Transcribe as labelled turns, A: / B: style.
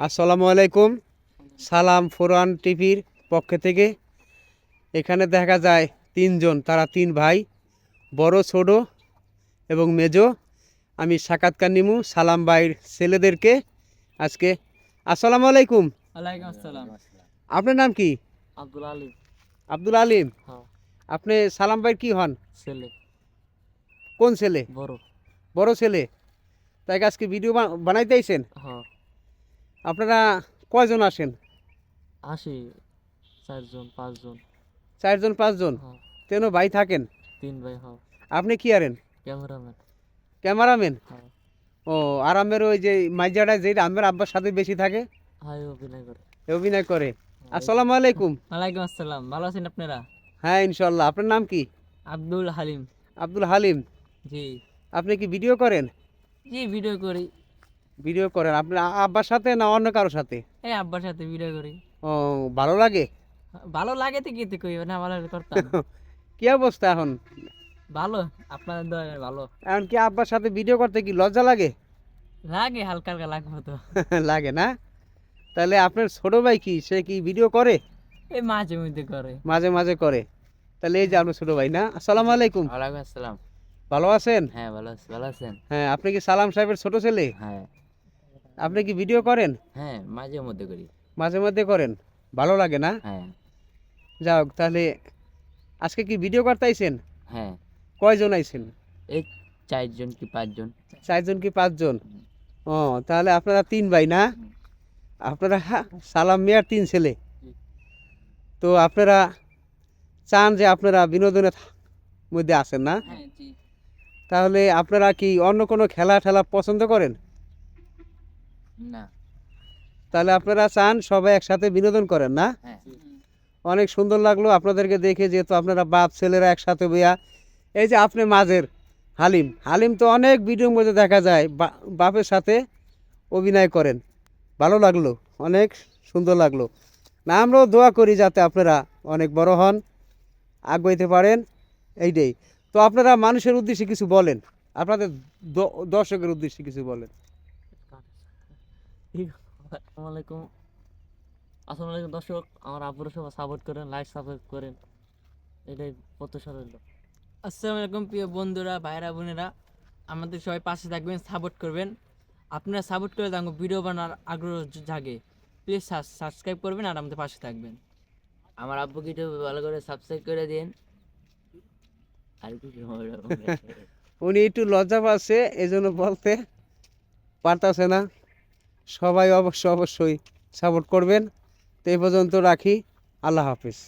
A: আসসালামু আলাইকুম। সালাম ফোরান টিভির পক্ষ থেকে। এখানে দেখা যায় তিনজন তারা তিন ভাই বড় ছোট এবং মেজো। আমি সাক্ষাৎকার নিমু সালাম ভাইয়ের ছেলেদেরকে আজকে আসসালামু আলাইকুম।
B: আসসালাম।
A: আপনার নাম কি?
B: আব্দুল আলিম।
A: আব্দুল আলিম?
B: হ্যাঁ।
A: আপনি সালাম ভাইয়ের কি হন?
B: ছেলে।
A: কোন ছেলে?
B: বড়।
A: বড় ছেলে। তাই আজকে ভিডিও বা- বানাইতে আইছেন?
B: হ্যাঁ।
A: আপনারা কয়জন আসেন?
B: আসি চারজন পাঁচজন।
A: চারজন পাঁচজন?
B: হ্যাঁ।
A: তেন ভাই থাকেন?
B: তিন ভাই হ্যাঁ।
A: আপনি কি আরেন?
B: ক্যামেরাম্যান।
A: ক্যামেরাম্যান?
B: হ্যাঁ।
A: ও আর আমের ওই যে মাইজাটা যেটা আমের আব্বার সাথে বেশি থাকে?
B: হাই অভিনয় করে।
A: অভিনয় করে। আসসালামু আলাইকুম।
B: ওয়ালাইকুম আসসালাম। ভালো আছেন আপনারা?
A: হ্যাঁ ইনশাল্লাহ আপনার নাম কি?
B: আব্দুল হালিম।
A: আব্দুল হালিম।
B: জি।
A: আপনি কি ভিডিও করেন?
B: জি ভিডিও করি।
A: ভিডিও করেন? আপনি আব্বার সাথে না অন্য কারোর সাথে?
B: এই আব্বার সাথে ভিডিও করি।
A: ও ভালো লাগে?
B: ভালো লাগে তো কি কই না ভালো করতাম।
A: কি অবস্থা এখন?
B: ভালো আপনাদের দয়া ভালো।
A: এখন কি আব্বার সাথে ভিডিও করতে কি লজ্জা লাগে?
B: লাগে হালকা হালকা লাগবে তো।
A: লাগে না? তাহলে আপনার ছোট ভাই কি সে কি ভিডিও করে?
B: এই মাঝে মধ্যে করে।
A: মাঝে মাঝে করে। তাহলে এই যে আপনার ছোট ভাই না? আসসালামু আলাইকুম।
B: ওয়ালাইকুম আসসালাম।
A: ভালো আছেন?
B: হ্যাঁ ভালো আছি ভালো আছেন।
A: হ্যাঁ আপনি কি সালাম সাহেবের ছোট ছেলে?
B: হ্যাঁ।
A: আপনি কি ভিডিও করেন?
B: হ্যাঁ মাঝে মধ্যে করি।
A: মাঝে মধ্যে করেন? ভালো লাগে না?
B: হ্যাঁ।
A: যাক তাহলে আজকে কি ভিডিও করতে আইছেন?
B: হ্যাঁ।
A: কয়জন আইছেন?
B: এই চারজন কি পাঁচজন?
A: চারজন কি পাঁচজন? ও তাহলে আপনারা তিন ভাই না? আপনারা সালাম মিয়ার তিন ছেলে। তো আপনারা চান যে আপনারা বিনোদনের মধ্যে আছেন না?
B: হ্যাঁ
A: তাহলে আপনারা কি অন্য কোনো খেলা ঠেলা পছন্দ করেন?
B: না।
A: তাহলে আপনারা চান সবাই একসাথে বিনোদন করেন না?
B: হ্যাঁ।
A: অনেক সুন্দর লাগল আপনাদেরকে দেখে যেহেতু আপনারা বাপ ছেলেরা একসাথে বইয়া এই যে আপনি মাঝের হালিম হালিম তো অনেক ভিডিওর মধ্যে দেখা যায় বাপের সাথে অভিনয় করেন। ভালো লাগল অনেক সুন্দর লাগল। না আমরাও দোয়া করি যাতে আপনারা অনেক বড় হন আগাইতে পারেন এইটাই। তো আপনারা মানুষের উদ্দেশ্যে কিছু বলেন আপনাদের দ- দর্শকের উদ্দেশ্যে কিছু বলেন।
B: আলাইকুম আসসালামু আলাইকুম দর্শক আমার আব্বুরা সবাই সাপোর্ট করেন লাইক সাপোর্ট করেন। এটাই প্রত্যাশা রইল আসসালামু আলাইকুম প্রিয় বন্ধুরা ভাইরা বোনেরা। আমাদের সবাই পাশে থাকবেন সাপোর্ট করবেন। আপনারা সাপোর্ট করে থাকুন ভিডিও বানার আগ্রহ জাগে। প্লিজ সাবস্ক্রাইব করবেন আর আমাদের পাশে থাকবেন। আমার আব্বুকে একটু ভালো করে সাবস্ক্রাইব করে দিন। আর
A: উনি একটু লজ্জা পাচ্ছে এই জন্য বলতে পারতাছে না। সবাই অবশ্য অবশ্যই সাপোর্ট করবেন। তো এই পর্যন্ত রাখি। আল্লাহ হাফিজ।